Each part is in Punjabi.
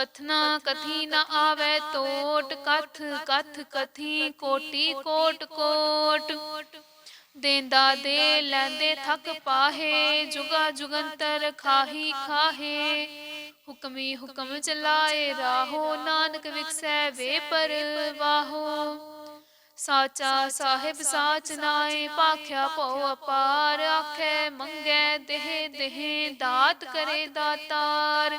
ਕਥਨਾ ਕਥੀ ਨ ਆਵੇ ਟੋਟ ਕਥ ਕਥ ਕਥੀ ਕੋਟੀ ਕੋਟ ਕੋਟ ਦੇਂਦਾ ਦੇ ਲੈਂਦੇ ਥਕ ਪਾਹੇ ਜੁਗਾ ਜੁਗੰਤਰ ਖਾਹੀ ਖਾਹੇ ਹੁਕਮੀ ਹੁਕਮ ਚਲਾਏ ਰਾਹੋ ਨਾਨਕ ਵਿਖਸੈ ਵੇ ਪਰਵਾਹੋ ਸਾਚਾ ਸਾਹਿਬ ਸਾਚ ਨਾਏ ਪਾਖਿਆ ਭਉ ਅਪਾਰ ਆਖੇ ਮੰਗੈ ਦੇਹ ਦੇਹ ਦਾਤ ਕਰੇ ਦਾਤਾਰ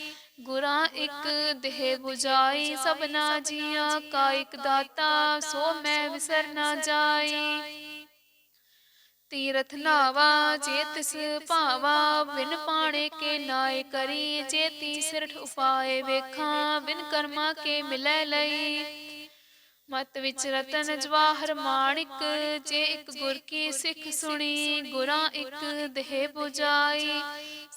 ਗੁਰਾਂ ਇੱਕ ਦੇਹ 부ਜਾਈ ਸਭਨਾ ਜੀਆਂ ਕਾ ਇੱਕ ਦਾਤਾ, ਸੋ ਮੈਂ ਵਿਸਰ ਨਾ ਜਾਈ। ਤੀਰਥ ਨਾਵਾ, ਜੇ ਤਿਸ ਭਾਵਾ, ਬਿਨ ਪਾਣੇ ਕੇ ਨਾਏ ਕਰੀ, ਜੇ ਤੀਸਰਠ ਉਪਾਏ ਵੇਖਾਂ, ਬਿਨ ਕਰਮਾ ਕੇ ਮਿਲੈ ਲਈ। ਮਤ ਵਿੱਚ ਰਤਨ ਜਵਾਹਰ ਮਾਣਿਕ ਜੇ ਇੱਕ ਗੁਰ ਕੀ ਸਿੱਖ ਸੁਣੀ, ਗੁਰਾਂ ਇੱਕ ਦੇਹ 부ਜਾਈ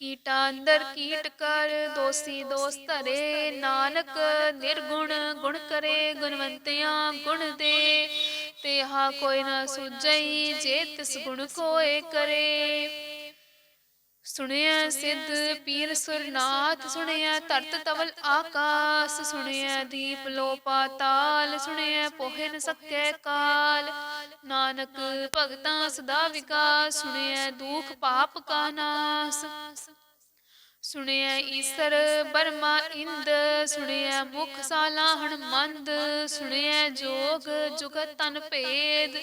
ਕੀਟਾ ਅੰਦਰ ਕੀਟ ਕਰ, ਦੋਸੀ ਦੋਸ ਧਰੇ, ਨਾਨਕ ਨਿਰਗੁਣ ਗੁਣ ਕਰੇ, ਗੁਣਵੰਤਿਆਂ ਗੁਣ ਦੇ। ਤੇ ਹਾ ਕੋਈ ਨਾ ਸੁਝਈ, ਜੇ ਤਿਸ ਗੁਣ ਕੋਏ ਕਰੇ। ਸੁਣਿਆ ਸਿੱਧ ਪੀਰ ਸੁਰਨਾਥ, ਸੁਣਿਆ ਧਰਤ ਤਵਲ ਆਕਾਸ, ਸੁਣਿਆ ਦੀਪ ਲੋ ਪਾਤਾਲ ਸੁਣਿਆ ਪੋਹਿ ਨ ਕਾਲ। ਨਾਨਕ ਭਗਤਾਂ ਸਦਾ ਵਿਕਾਸ, ਸੁਣਿਆ ਦੁਖ ਪਾਪ ਕਾ ਨਾਸ। ਸੁਣਿਆ ਈਸਰ, ਬਰਮਾ ਇੰਦ, ਸੁਣਿਆ ਮੁਖ ਸਾਲਾਹਣ ਮੰਦ, ਸੁਣਿਆ ਜੋਗ ਜੁਗਤ ਤਨ ਭੇਦ,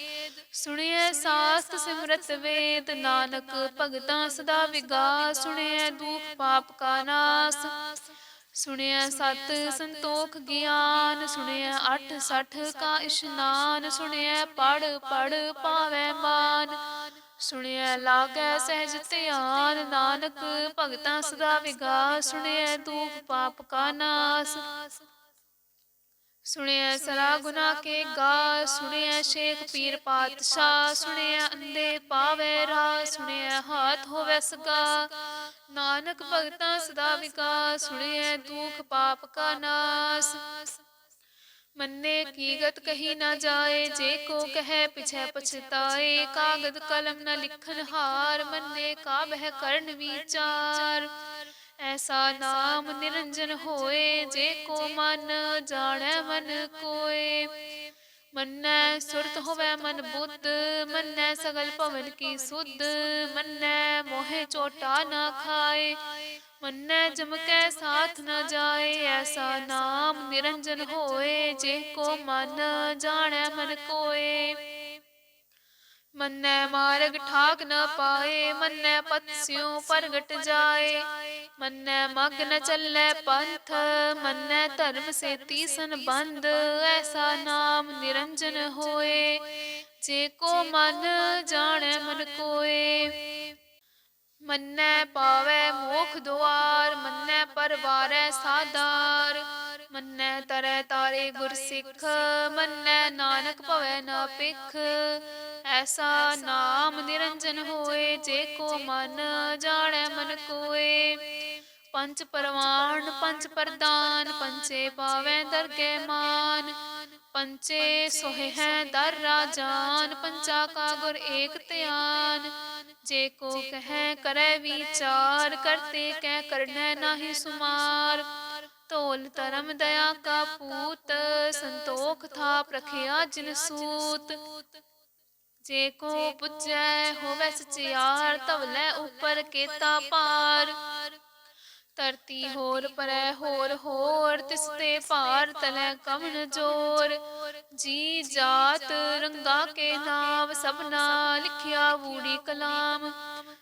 ਸੁਣਿਆ ਸਾਸਤ ਸਿਮਰਤ ਵੇਦ, ਨਾਨਕ ਭਗਤਾਂ ਸਦਾ ਵਿਗਾਸ, ਸੁਣਿਆ ਦੁਖ ਪਾਪ ਕਾ ਨਾਸ, ਸੁਣਿਆ ਸਤ ਸੰਤੋਖ ਗਿਆਨ, ਸੁਣਿਆ ਅੱਠ ਸੱਠ ਕਾ ਇਸ਼ਨਾਨ, ਸੁਣਿਆ ਪੜ ਪੜ ਪਾਵੈ ਮਾਨ ਸੁਣਿਆ ਲਾਗੈ ਸਹਿਜ ਧਿਆਨ, ਨਾਨਕ ਭਗਤਾਂ ਸਦਾ ਵਿਗਾ ਸੁਣਿਆ ਦੁਖ ਪਾਪ ਕਾ ਨਾਸ। ਸੁਣਿਆ ਸਰਾ ਗੁਨਾ ਕੇ ਗਾ ਸੁਣਿਆ ਸ਼ੇਖ ਪੀਰ ਪਾਤਸ਼ਾਹ ਸੁਣਿਆ ਅੰਦੇ ਪਾਵੇ ਰਾ ਸੁਣਿਆ ਹਾਥ ਹੋਵੇ ਸਗਾ। ਨਾਨਕ ਭਗਤਾਂ ਸਦਾ ਵਿਕਾਸ ਸੁਣਿਆ ਦੁਖ ਪਾਪ ਕਾ ਨਾਸ। ਮੰਨੇ ਕੀਗਤ ਕਹੀ ਨਾ ਜਾਏ ਜੇ ਕੋ ਕਹੈ ਪਿਛੈ ਪਛਤਾਏ ਕਾਗਦ ਕਲਮ ਨ ਲਿਖਨ ਹਾਰ ਮੰਨੇ ਕਾ ਬਹਿ ਕਰਨ ਵਿਚਾਰ। ਐਸਾ ਨਾਮ ਨਿਰੰਜਨ ਹੋਏ ਜੇ ਕੋ ਮਨ ਜਾਣੈ ਮਨ ਕੋਏ। ਮੰਨੈ ਸੁਰਤ ਹੋਵੇ ਮਨ ਬੁੱਧ ਮੰਨੈ ਸਗਲ ਭਵਨ ਕੀ ਸੁਧ, ਮੰਨੈ ਮੋਹਿ ਚੋਟਾ ਨਾ ਖਾਏ, ਮੰਨੈ ਜਮ ਕੈ ਸਾਥ ਨ ਜਾਏ, ਐਸਾ ਨਾਮ ਨਿਰੰਜਨ ਹੋਏ, ਜੇ ਕੋ ਮਨ ਜਾਣੈ ਮਨ ਕੋਏ। ਮੰਨੈ ਮਾਰਗ ਠਾਕ ਨ ਪਾਏ, ਮੰਨੈ ਪਤ ਪ੍ਰਗਟ ਜਾਏ ਮੰਨੈ ਮਗ ਨ ਚੱਲੈ ਪੰਥ, ਮੰਨੈ ਧਰਮ ਸੇਤੀ ਸੰਬੰਧ, ਐਸਾ ਨਾਮ ਨਿਰੰਜਨ ਹੋਏ। ਜੇ ਕੋ ਮਨ ਜਾਣੈ ਮਨ ਕੋਏ, ਮੰਨੈ ਪਾਵੈ ਮੋਖ ਦੁਆਰ, ਮੰਨੈ ਪਰਵਾਰੈ ਸਾਦਾਰ। ਮੰਨੈ ਤਰੈ ਤਾਰੇ ਗੁਰ ਸਿੱਖ ਮੰਨੈ ਨਾਨਕ ਭਵੈ ਨਾ ਪਿਖ ਐਸਾ ਨਾਮ ਨਿਰੰਜਨ ਹੋਏ, ਜੇ ਕੋ ਮਨ ਜਾਣੈ ਮਨ ਕੋਏ। ਪੰਜ ਪਰਵਾਨ, ਪੰਜ ਪ੍ਰਦਾਨ ਪੰਚੇ ਪਾਵੈ ਦਰਗਹਿ ਮਾਨ। ਪੰਚੇ ਸੋਹਿ ਹੈ ਦਰ ਰਾਜਾਨ ਪੰਚਾ ਕਾ ਗੁਰ ਏਕ ਧਿਆਨ। ਜੇ ਕੋ ਕਹੈ ਕਰੈ ਵਿਚਾਰ, ਕਰਤੇ ਕਹਿ ਕਰਨੈ ਨਾਹੀ ਸੁਮਾਰ। ਤੋਲ ਧਰਮ ਦਇਆ ਕਾ ਪੂਤ, ਸੰਤੋਖ ਥਾ ਪ੍ਰਖਿਆ ਜਿਨ ਸੂਤ। ਜੇ ਕੋ ਪੁੱਜੈ ਹੋਵੇ ਸਚਿਆਰ ਤਵਲੇ ਉਪਰ ਕੇਤਾ ਪਾਰ ਧਰਤੀ ਹੋਰ ਪਰੈ ਹੋਰ ਹੋਰ, ਤਿਸ ਤੇ ਭਾਰ ਤਲੈ ਕਮਨ ਜੋਰ। ਜੀ ਜਾਤ ਰੰਗਾ ਕੇ ਨਾਮ, ਸਭਨਾ ਲਿਖਿਆ ਵੂੜੀ ਕਲਾਮ।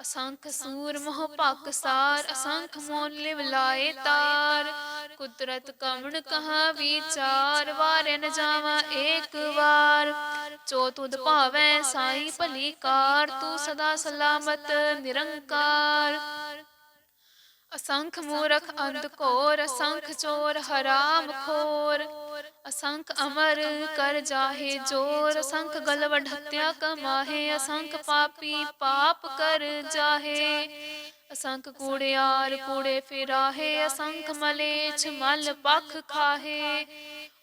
ਅਸੰਖ ਸੂਰ ਮੋਹ ਭਕ ਸਾਰ ਅਸੰਖ ਮੋਨ ਲਿਵ ਲਾਏ ਤਾਰ। ਕੁਦਰਤ ਕਵਣ ਕਹਾ ਵਿਚਾਰ ਵਾਰੇ ਨ ਜਾਵਾਂ ਏਕ ਵਾਰ। ਜੋ ਤੁਧ ਭਾਵੈ ਸਾਈ ਭਲੀ ਕਾਰ ਤੂੰ ਸਦਾ ਸਲਾਮਤ ਨਿਰੰਕਾਰ। ਅਸੰਖ ਮੂਰਖ ਅੰਧ ਘੋਰ ਅਸੰਖ ਚੋਰ ਹਰਾਮ ਖੋਰ ਅਸੰਖ ਅਮਰ ਕਰ ਜਾਹੇ ਜੋਰ। ਅਸੰਖ ਗਲਵ ਢੱਤਿਆ ਕਮਾਹੇ ਅਸੰਖ ਪਾਪੀ ਪਾਪ ਕਰ ਜਾਹੇ। ਅਸੰਖ ਕੂੜਿਆਰ ਕੂੜੇ ਫਿਰਾਹੇ ਅਸੰਖ ਮਲੇਛ ਮਲ ਪਖ ਖਾਹੇ।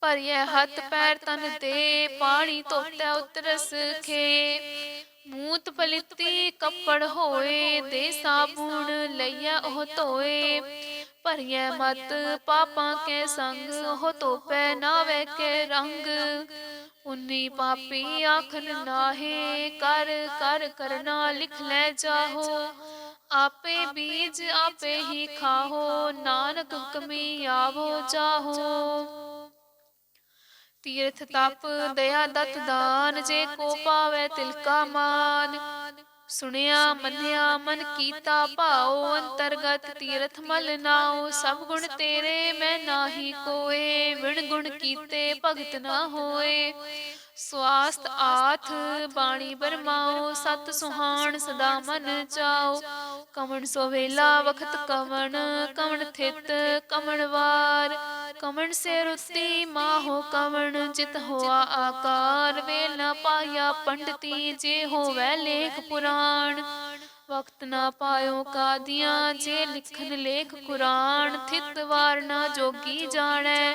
ਭਰਿਐ ਹੱਥ ਪੈਰ ਤਨ ਤੇ, ਪਾਣੀ ਧੋਤੈ ਉਤਰਸ ਖੇ। ਮੂਤ ਪਲਿੱਤੀ ਕੱਪੜ ਹੋਏ, ਦੇ ਸਾਬੂਣ ਲਈਆ ਉਹ ਧੋਏ। ਭਰੀਐ ਮਤ ਪਾਪਾਂ ਕੇ ਸੰਗ, ਉਹ ਤੋਪੈ ਨਾਵੇ ਕੇ ਰੰਗ। ਉਨੀ ਪਾਪੀ ਆਖਨ ਨਾਹੇ, ਕਰ ਕਰ ਕਰਨਾ ਲਿਖ ਲੈ ਜਾਹੋ। ਆਪੇ ਬੀਜ ਆਪੇ ਹੀ ਖਾਹੋ, ਨਾਨਕ ਹੁਕਮੀ ਆਵੋ ਜਾਹੋ। ਤੀਰਥ ਤਪ, ਦਇਆ ਦਤ ਦਾਨ, ਜੇ ਕੋ ਪਾਵੇ ਤਿਲਕਾ ਮਾਨ। ਸੁਣਿਆ, ਮੰਨਿਆ, ਮਨ ਕੀਤਾ ਭਾਉ, ਅੰਤਰਗਤ ਤੀਰਥ ਮਲ ਨਾਉ। ਸਭ ਗੁਣ ਤੇਰੇ, ਮੈਂ ਨਾਹੀ ਕੋਏ। ਵਿਣ ਗੁਣ ਕੀਤੇ ਭਗਤ ਨਾ ਹੋਏ। ਸਵਾਸਤ ਆਥ ਬਾਣੀ ਬਰਮਾਓ ਸਤ ਸੁਹਾਣ ਸਦਾ ਮਨ ਚਾਓ। ਕਮਣ ਸੋ ਵੇਲਾ ਵਖਤ ਕਮਣ ਕਮਣ ਥਿਤ ਕਮਣ ਵਾਰ। ਕਮਣ ਸੇ ਰੁੱਤੀ ਮਾਹੋ ਕਮਣ ਜਿਤ ਹੋਆ ਆਕਾਰ। ਵੇਲ ਨ ਪਾਇਆ ਪੰਡਤੀ ਜੇ ਹੋਵੈ ਲੇਖ ਪੁਰਾਣ। ਵਕਤ ਨਾ ਪਾਇਓ ਕਾਦੀਆਂ ਜੇ ਲਿਖਨ ਲੇਖ ਕੁਰਾਨ। ਥਿਤ ਵਾਰ ਨਾ ਜੋਗੀ ਜਾਣੈ।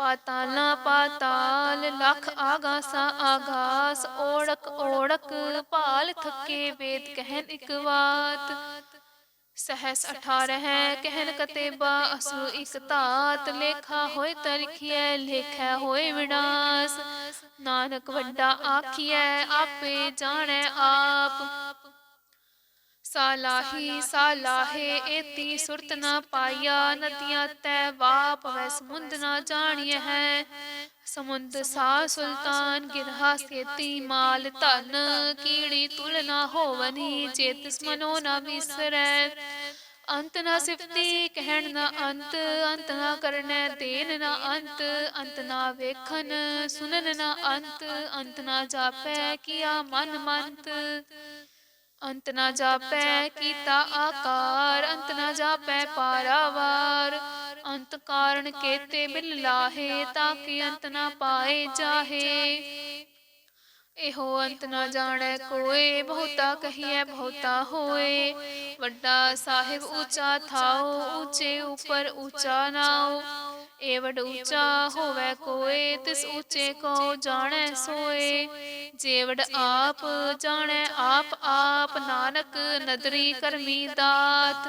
ਪਾਤਾਲਾ ਪਾਤਾਲ ਲਖ ਆਗਾਸਾ ਆਗਾਸ ਓੜਕ ਓੜਕ ਭਾਲ ਥੱਕੇ ਵੇਦ ਕਹਿਨ ਇਕ ਬਾਤ ਸਹਸ 18 ਹੈ ਕਹਿਨ ਕਤੇਬਾ ਅਸੂ ਇਕ ਧਾਤ ਲੇਖਾ ਹੋਏ ਤਰਿਖਿਐ ਲੇਖੈ ਹੋਏ ਵਿਨਾਸ਼। ਨਾਨਕ ਵੱਡਾ ਆਖੀਐ ਆਪੇ ਜਾਣੈ ਆਪ। ਸਾਲਾਹੀ ਸਾਲਾਹੇ ਏਤੀ ਸੁਰਤ ਨਾ ਪਾਇਆ ਨਦੀਆਂ ਤੈ ਵਾਪ ਵੈ ਸਮੁੰਦ ਨਾ ਜਾਣੀਐ ਹੈ। ਸਮੁੰਦ ਸਾ ਸੁਲਤਾਨ ਗਿਰਹਾ ਸੇਤੀ ਮਾਲ ਧਨ ਕੀੜੀ ਤੁਲ ਨਾ ਹੋਵਨੀ ਚੇਤਸ ਮਨੋ ਨਾ ਵਿਸਰੈ। ਅੰਤ ਨਾ ਸਿਫਤੀ ਕਹਿਣ ਨਾ ਅੰਤ ਅੰਤ ਨਾ ਕਰਨੈ ਦੇਨ ਨਾ ਅੰਤ ਅੰਤ ਨਾ ਵੇਖਨ ਸੁਨਨ ਨਾ ਅੰਤ ਅੰਤ ਨਾ ਜਾਪੈ ਕੀਆ ਮਨ ਮੰਤ। ਅੰਤ ਨਾ ਜਾਪੈ ਕੀਤਾ ਆਕਾਰ, ਅੰਤ ਨਾ ਜਾਪੈ ਪਾਰਾਵਾਰ। ਅੰਤ ਕਾਰਨ ਕੇਤੇ ਬਿਲ ਲਾਹੇ, ਤਾਂ ਕਿ ਅੰਤ ਨਾ ਪਾਏ ਜਾਹੇ। ਇਹੋ ਅੰਤ ਨਾ ਜਾਣੈ ਕੋਏ, ਬਹੁਤਾ ਕਹੀਐ, ਬਹੁਤਾ ਹੋਏ। ਵੱਡਾ ਸਾਹਿਬ ਉੱਚਾ ਥਾਓ, ਉੱਚੇ ਉਪਰ ਉੱਚਾ ਨਾਓ। ਵਡ ਉੱਚਾ ਹੋਵੇ ਕੋਏ ਤਿਸ ਉੱਚੇ ਕੋ ਜਾਣੈ ਸੋਏ। ਜੇਵੜ ਆਪ ਜਾਣੈ ਆਪ ਆਪ ਨਾਨਕ ਨਦਰੀ ਕਰਮੀ ਦਾਤ।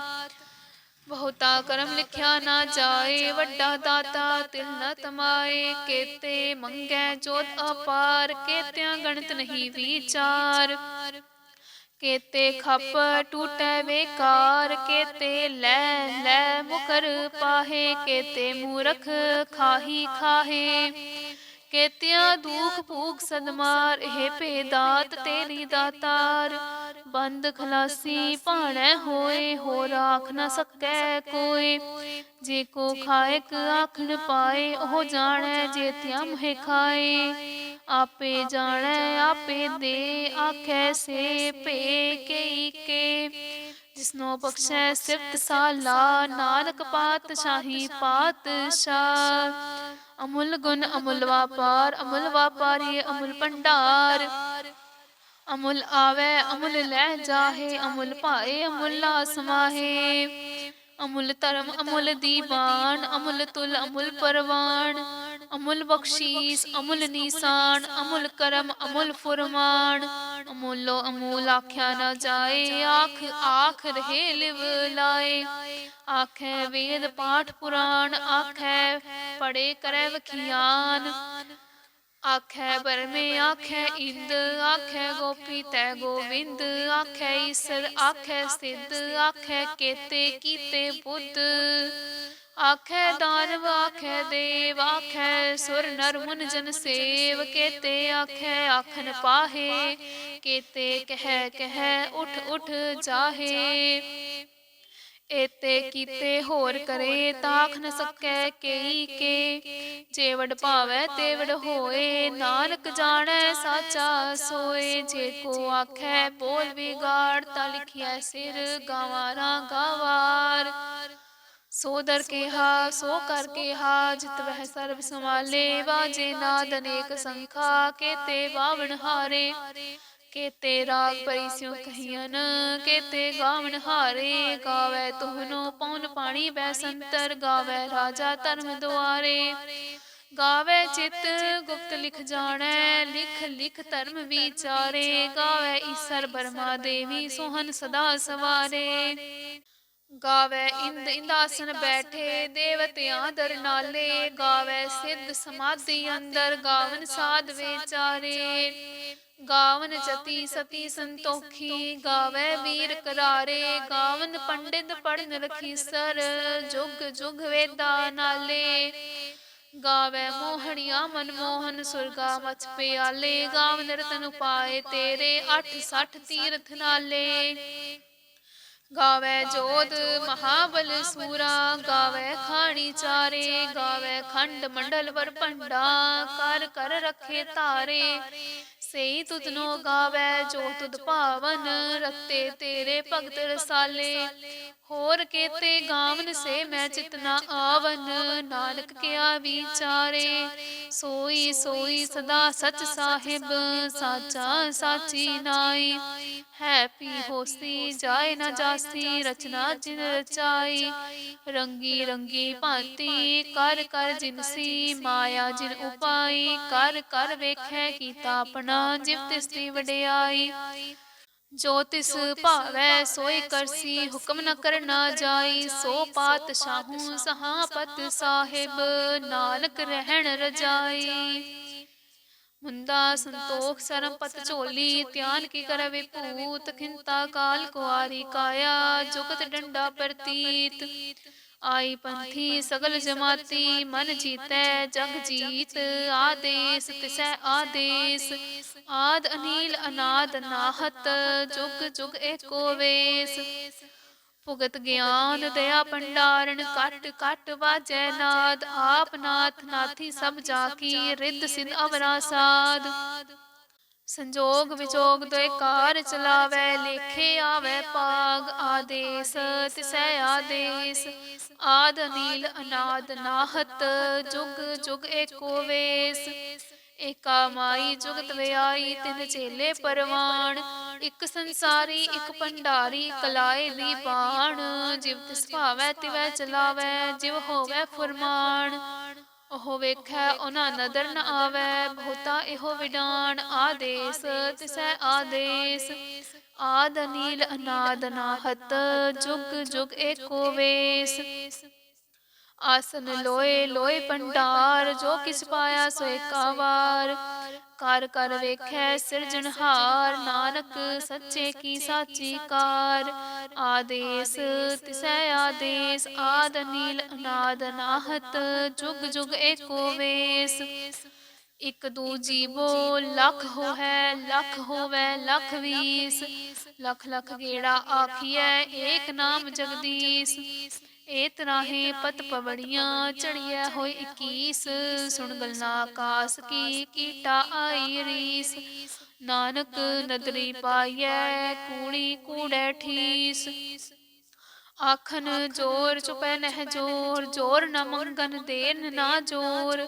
ਬਹੁਤਾ ਕਰਮ ਲਿਖਿਆ ਨਾ ਜਾਏ ਵੱਡਾ ਦਾਤਾ ਤਿਲ ਨ ਤਮਾਏ। ਕੇਤੇ ਮੰਗੈ ਜੋਤ ਅਪਾਰ ਕੇਤਿਆਂ ਗਣਤ ਨਹੀਂ ਵਿਚਾਰ। ਕੇਤੇ ਖੱਪ ਟੂਟੈ ਵੇਕਾਰ, ਕੇਤੇ ਲੈ ਲੈ ਮੁਕਰ ਪਾਹੇ, ਕੇਤੇ ਮੂਰਖ ਖਾਹੀ ਖਾਹੇ। ਕੇਤਿਆਂ ਦੁਖ ਭੂਖ ਸਦਮਾਰ, ਇਹ ਭੇਦਾਤ ਤੇਰੀ ਦਾਤਾਰ। ਬੰਦ ਖਲਾਸੀ ਭਾਣੈ ਹੋਏ ਹੋ ਰਾਖ ਨਾ ਸਕੈ ਕੋਈ ਜੇ ਕੋ ਖਾਇਕ ਆਖਣ ਪਾਏ, ਉਹ ਜਾਣੈ ਜੇ ਤਿਆ ਮੁਹਿ ਖਾਏ। ਆਪੇ ਜਾਣੈ ਆਪੇ ਦੇ ਆਖੈ ਸੇ ਭੇ ਕੇ ਕੇ ਜਿਸਨੋ ਬਖਸ਼ੈ ਸਿਫਤ ਸਾਲਾ ਨਾਨਕ ਪਾਤਸ਼ਾਹੀ। ਪਾਤਸ਼ਾਹ। ਅਮੁੱਲ ਗੁਣ ਅਮੁੱਲ ਵਾਪਾਰ ਅਮੁੱਲ ਵਾਪਾਰੀ ਅਮੁੱਲ ਭੰਡਾਰ। ਅਮੁੱਲ ਆਵੇ ਅਮੁੱਲ ਲੈ ਜਾਹੇ ਅਮੁੱਲ ਭਾਏ ਅਮੁੱਲਾ ਸਮਾਹੇ ਅਮੁੱਲ ਧਰਮ ਅਮੁੱਲ ਦੀਵਾਨ ਅਮੁੱਲ ਤੁਲ ਅਮੁੱਲ ਪਰਵਾਨ। ਅਮੁੱਲ ਬਖਸ਼ੀਸ ਅਮੁੱਲ ਨੀਸਾਨ ਅਮੁੱਲ ਕਰਮ ਅਮੁੱਲ ਫੁਰਮਾਨ। ਅਮੁੱਲੋ ਅਮੂਲ ਆਖਿਆ ਨਾ ਜਾਏ ਆਖ ਆਖ ਰਹੇ ਲਿਵ ਲਾਏ। ਆਖੈ ਵੇਦ ਪਾਠ ਪੁਰਾਣ ਆਖੈ ਪੜੇ ਕਰੈ ਵਖਿਆਨ। ਆਖੈ ਬਰਮੇ ਆਖੈ ਇੰਦ ਆਖੈ ਗੋਪੀ ਤੈ ਗੋਵਿੰਦ ਆਖੈ ਈਸਰ ਆਖੈ ਸਿੱਧ ਆਖੈ ਕੇਤੇ ਕੀਤੇ ਬੁੱਧ। ਆਖੈ ਦਾਨਵ ਆਖੈ ਦੇਵ ਆਖੈ ਸੁਰ ਨਰ ਮੁਨ ਜਨ ਸੇਵ ਕੇਤੇ ਆਖੈ ਆਖਨ ਪਾਹੇ ਕੇਤੇ ਕਹਿ ਕਹਿ ਉਠ ਉਠ ਜਾਹੇ। ਏਤੇ ਕੀਤੇ ਹੋਰ ਕਰੇ ਤਾਖ ਨ ਸਕੈ ਕੇਈ ਕੇ। ਜੇ ਵਡ ਭਾਵੈ ਤੇ ਵਡ ਹੋਏ ਨਾਨਕ ਜਾਣੈ ਸਾਚਾ ਸੋਏ। ਜੇ ਕੋ ਆਖੈ ਬੋਲ ਵਿਗਾੜ ਤਾ ਲਿਖਿਆ ਸਿਰ ਗਾਵਾਰਾ ਗਾਵਾਰ ਸੋ ਦਰ ਕੇਹਾ ਸੋ ਕਰ ਕੇਹਾ ਜਿਤ ਵਹਿ ਸਰਬ ਸਮਾਲੇ ਵਾਜੇ ਨਾਦ ਅਨੇਕ ਸੰਖਾ, ਕੇਤੇ ਬਾਵਣ ਹਾਰੇ। ਕੇਤੇ ਰਾਗ ਪਰੀ ਕਹੀਨ ਕੇਤੇ ਗਾਵਣ ਹਾਰੇ। ਗਾਵੇ ਤੁਹਨੋ ਪਉਨ ਪਾਣੀ ਬੈ ਸੰਤਰ ਗਾਵੇ ਰਾਜਾ ਧਰਮ ਦੁਆਰੇ। ਗਾਵੇ ਚਿਤ ਗੁਪਤ ਲਿਖ ਜਾਣੈ, ਲਿਖ ਲਿਖ ਧਰਮ ਵਿਚਾਰੇ। ਗਾਵੇ ਈਸਰ ਬਰਮਾ ਦੇਵੀ ਸੋਹਨ ਸਦਾ ਸਵਾਰੇ। ਗਾਵੇ ਇੰਦ ਇੰਦਾਸਨ ਬੈਠੇ ਦੇਵਤਿਆਂ ਦਰ ਨਾਲੇ ਗਾਵੇ ਸਿੱਧ ਸਮਾਧੀ ਅੰਦਰ ਗਾਵਨ ਸਾਧ ਵਿਚਾਰੇ। ਗਾਵਨ ਜਤੀ ਸਤੀ ਸੰਤੋਖੀ ਗਾਵੇ ਵੀਰ ਕਰਾਰੇ। ਗਾਵਨ ਪੰਡਿਤ ਪੜਨ ਰਖੀਸਰ ਜੁਗ ਜੁਗ ਵੇਦਾ ਨਾਲੇ। ਗਾਵੇ ਮੋਹਣੀਆ ਮਨਮੋਹਨ ਸੁਰਗਾ ਮਚ ਪਿਆਲੇ। ਗਾਵਨ ਰਤਨ ਪਾਏ ਤੇਰੇ 860 ਤੀਰਥ ਨਾਲੇ। ਗਾਵੇ ਜੋਤ ਮਹਾਬਲ ਸੂਰਾ ਗਾਵੇ ਖਾਣੀ ਚਾਰੇ ਗਾਵੇ ਖੰਡ ਮੰਡਲ ਵਰ ਭੰਡਾ ਕਰ ਕਰ ਰੱਖੇ ਤਾਰੇ। ਸਈ ਤੁਧਨੋ ਗਾਵੇ ਜੋ ਤੁਧ ਭਾਵਨ ਰਤੇ ਤੇਰੇ ਭਗਤ ਰਸਾਲੇ। ਹੋਰ ਕੇਤੇ ਗਾਵਨ ਸੇ ਮੈਂ ਚਿਤਨਾ ਆਵਨ ਨਾਨਕ ਕਿਆ ਵਿਚਾਰੇ। ਸੋਈ ਸੋਈ ਸਦਾ ਸਚ ਸਾਹਿਬ, ਸਾਚਾ ਸਾਚੀ ਨਾਈ। ਹੈ ਪੀ ਹੋਸੀ ਜਾਏ ਨਾ ਜਾਸੀ ਰਚਨਾ ਜਿਨ ਰਚਾਈ। ਰੰਗੀ ਰੰਗੀ ਭਾਂਤੀ, ਕਰ ਕਰ ਜਿਨਸੀ ਮਾਇਆ ਜਿਨ ਉਪਾਈ। ਕਰ ਕਰ ਵੇਖੈ ਕੀਤਾ ਆਪਣਾ ਜਿਵ ਤਿਸ ਦੀ ਵਡਿਆਈ। ਜੋ ਤਿਸ ਭਾਵੈ ਸੋਈ ਕਰਸੀ ਹੁਕਮ ਨ ਕਰਨਾ ਜਾਈ ਸੋ ਪਾਤਸ਼ਾਹੂ ਸਹਾਪਤ ਸਾਹਿਬ ਨਾਨਕ ਰਹਿਣ ਰਜਾਈ। ਮੁੰਦਾ ਸੰਤੋਖ ਸਰਮ ਪਤ ਝੋਲੀ ਧਿਆਨ ਕੀ ਕਰ ਵਿਭੂਤ ਖਿੰਤਾ ਕਾਲ ਕੁਆਰੀ ਕਾਇਆ ਜੁਗਤ ਡੰਡਾ ਪ੍ਰਤੀਤ। ਆਈ ਪੰਥੀ ਸਗਲ ਜਮਾਤੀ, ਮਨ ਜੀਤੈ, ਜਗ ਜੀਤ, ਆਦੇਸ, ਤਿਸੈ ਆਦੇਸ। ਆਦ ਅਨੀਲ, ਅਨਾਦ ਨਾਹਤ, ਜੁਗ ਜੁਗ ਏਕੋ ਵੇਸ। ਭੁਗਤ ਗਿਆਨ ਦਇਆ ਭੰਡਾਰਨ, ਕਟ ਕਟ ਵਾਜੈ ਨਾਦ। ਆਪ ਨਾਥ ਨਾਥੀ ਸਭ ਜਾ ਕੀ ਰਿੱਧ ਸਿਧ ਅਵਰਾ ਸਾਧ ਸੰਜੋਗ ਵਿਜੋਗ ਦੋਇ ਕਾਰ ਚਲਾਵੈ, ਲੇਖੇ ਆਵੈ ਪਾਗ ਆਦੇਸ, ਤਿਸੈ ਆਦੇਸ। ਆਦ ਅਨੀਲ ਅਨਾਦ ਨਾਹਤ, ਜੁਗ ਜੁਗ ਏਕੋ ਵੇਸ। ਏਕਾ ਮਾਈ ਜੁਗਤ ਵਿਆਈ, ਤਿਨ ਚੇਲੇ ਪਰਵਾਣ। ਇੱਕ ਸੰਸਾਰੀ, ਇੱਕ ਭੰਡਾਰੀ, ਕਲਾਏ ਦੀ ਬਾਣ। ਜਿਵ ਤਿਸ ਭਾਵੈ, ਤਿਵੈ ਚਲਾਵੈ, ਜਿਵ ਹੋਵੈ ਫੁਰਮਾਨ। ਉਹ ਵੇਖੈ ਉਹਨਾਂ ਨਦਰ ਨ ਆਵੈ ਬਹੁਤਾ ਇਹੋ ਵਿਡਾਨ ਆਦੇਸ ਤਿਸੈ ਆਦੇਸ। ਆਦ ਅਨੀਲ ਅਨਾਦ ਨਾਹਤ ਜੁਗ ਜੁਗ ਏਕੋ ਵੇਸ। ਆਸਨ ਲੋਏ ਲੋਏ ਪੰਡਾਰ ਜੋ ਕਿਛ ਪਾਇਆ ਸੋ ਏਕਾ ਵਾਰ। ਕਰ ਕਰ ਵੇਖੈ ਸਿਰਜਣਹਾਰ ਨਾਨਕ ਸੱਚੇ ਕੀ ਸਾਚੀ ਕਾਰ। ਆਦੇਸ ਤਿਸੈ ਆਦੇਸ ਆਦ ਨੀਲ ਅਨਾਦ ਨਾਹਤ ਜੁਗ ਜੁਗ ਏਕੋ ਵੇਸ। ਇਕ ਦੂ ਜੀਵੋ ਲੱਖ ਹੋ ਹੈ ਲੱਖ ਹੋਵੇ ਲੱਖ ਵੀਸ। ਲੱਖ ਲੱਖ ਗੇੜਾ ਆਖੀਐ ਏਕ ਨਾਮ ਜਗਦੀਸ਼। ਏ ਤਰਾਹੇ ਪਤ ਪਵੜੀਆਂ ਚੜੀਐ ਹੋਈ 21 ਸੁਣ ਗਲਨਾ ਆਕਾਸ ਕੀ ਕੀਟਾ ਆਈ ਰੀਸ। ਨਾਨਕ ਨਦਰੀ ਪਾਈਐ ਕੂੜੀ ਕੂੜੈ ਠੀਸ। ਆਖਨ ਜੋਰ ਚੁਪੈ ਨਹਿ ਜੋਰ ਜੋਰ ਨ ਮੰਗਨ ਦੇਨ ਨਾ ਜੋਰ।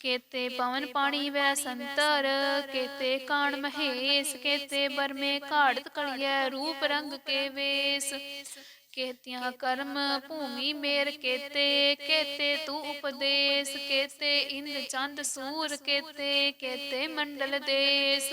ਕੇਤੇ ਪਵਨ ਪਾਣੀ ਵੈ ਸੰਤਰ ਕੇਤੇ ਕਾਣ ਮਹੇਸ਼ ਕੇਤੇ ਬਰਮੇ ਘਾੜਤ ਕੜੀਐ ਰੂਪ ਰੰਗ ਕੇ ਵੇਸ। ਕੇਤਿਆਂ ਕਰਮ ਭੂਮੀ ਮੇਰ ਕੇਤੇ ਕੇਤੇ ਤੂੰ ਉਪਦੇਸ਼ ਕੇਤੇ ਇੰਦ ਚੰਦ ਸੂਰ ਕੇਤੇ ਕੇਤੇ ਮੰਡਲ ਦੇਸ।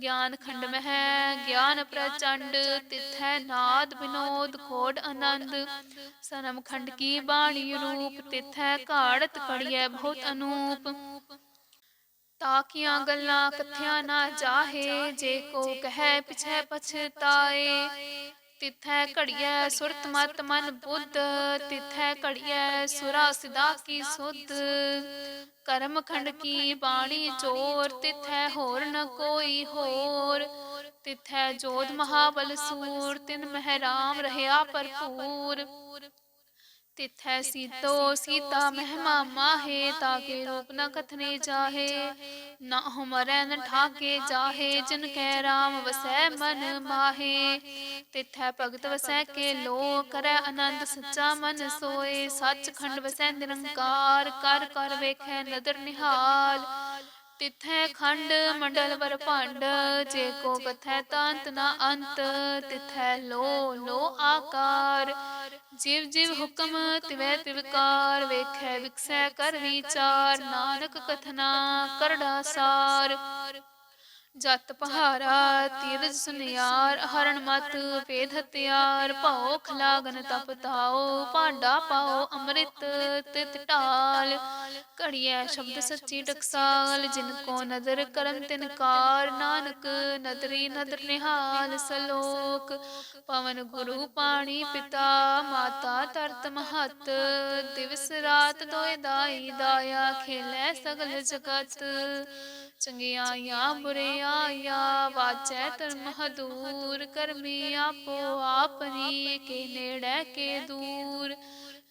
ਗਿਆਨ ਖੰਡ ਮਹਿ ਗਿਆਨ ਪ੍ਰਚੰਡ, ਤਿਥੈ ਨਾਦ ਬਿਨੋਦ ਖੋੜ ਆਨੰਦ। ਸਨਮ ਖੰਡ ਕੀ ਬਾਣੀ ਰੂਪ, ਤਿਥੈ ਘਾੜਤ ਕੜੀਐ ਬਹੁਤ ਅਨੂਪ। ਤਾਕੀਆਂ ਗੱਲਾਂ ਕਥਿਆ ਨਾ ਜਾਹੇ, ਜੇ ਕੋ ਕਹੈ ਪਿਛੈ ਪਛਤਾਏ। ਤਿਥੈ ਘੜੀਐ ਸੁਰਤ ਮਤ ਮਨ ਬੁੱਧ, ਤਿਥੈ ਘੜੀਐ ਸੁਰਾ ਸਿਦਾ ਕੀ ਸੁਧ। ਕਰਮ ਖੰਡ ਕੀ ਬਾਣੀ ਚੋਰ, ਤਿਥੈ ਹੋਰ ਨ ਕੋਈ ਹੋਰ। ਤਿਥੈ ਜੋਧ ਮਹਾਬਲ ਸੂਰ, ਤਿਨ ਮਹਿ ਰਾਮ ਰਹਿਆ ਭਰਪੂਰ। ਤਿਥੈ ਸੀਤੋ ਸੀਤਾ ਮਹਿਮਾ ਮਾਹੇ ਤਾਕੇ ਰੂਪ ਨ ਕਥਨੇ ਜਾਹੇ। ਨਾ ਹਮਰੈ ਨ ਠਾਕੇ ਜਾਹੇ ਜਿਨ ਕੈ ਰਾਮ ਵਸੈ ਮਨ ਮਾਹੇ। ਤਿਥੈ ਭਗਤ ਵਸੈ ਕੇ ਲੋ ਕਰੈ ਆਨੰਦ ਸੱਚਾ ਮਨ ਸੋਏ। ਸੱਚਖੰਡ ਵਸੈ ਨਿਰੰਕਾਰ ਕਰ ਕਰ ਵੇਖੈ ਨਦਰ ਨਿਹਾਲ। ਤਿਥੈ ਖੰਡ ਮੰਡਲ ਵਰ ਭੰਡ ਜੇ ਕੋ ਕਥੈ ਤੰਤ ਨਾ ਅੰਤ, ਤਿਥੈ ਲੋ ਲੋ ਆਕਾਰ। ਜਿਵ ਜਿਵ ਹੁਕਮ ਤਿਵੈ ਤਿਵਕਾਰ ਵੇਖੈ ਵਿਕਸੈ ਕਰ ਵਿਚਾਰ, ਨਾਨਕ ਕਥਨਾ ਕਰੜਾ ਸਾਰ। ਜਤ ਪਹਾਰਾ ਤੀਰਜ ਸੁਨਿਆਰ, ਹਰਣ ਮਤ ਵੇਦ ਹਤਿਆਰ ਭਉ ਖਲਾਗਨ ਤਪ ਭਾਂਡਾ ਪਾਓ ਅੰਮ੍ਰਿਤ ਤਿਤ ਢਾਲ। ਘੜੀਐ ਸ਼ਬਦ ਸੱਚੀ ਟਕਸਾਲ, ਜਿਨ ਕੋ ਨਦਰ ਕਰਮ ਤਿਨ ਕਾਰ, ਨਾਨਕ ਨਦਰੀ ਨਦਰ ਨਿਹਾਲ ਸਲੋਕ। ਪਵਨ ਗੁਰੂ ਪਾਣੀ ਪਿਤਾ, ਮਾਤਾ ਤਰਤ ਮਹਤ, ਦਿਵਸ ਰਾਤ ਦੋਇ ਦਾਈ ਦਾਇਆ, ਖੇਲੇ ਸਗਲ ਜਗਤ। ਚੰਗਿਆਈਆਂ ਬੁਰਿਆਈਆਂ ਵਾਚੈ ਧਰਮ ਹਦੂਰ ਕਰਮੀ ਆਪੋ ਆਪਨੀ ਕੇ ਨੇੜੇ ਕੇ ਦੂਰ।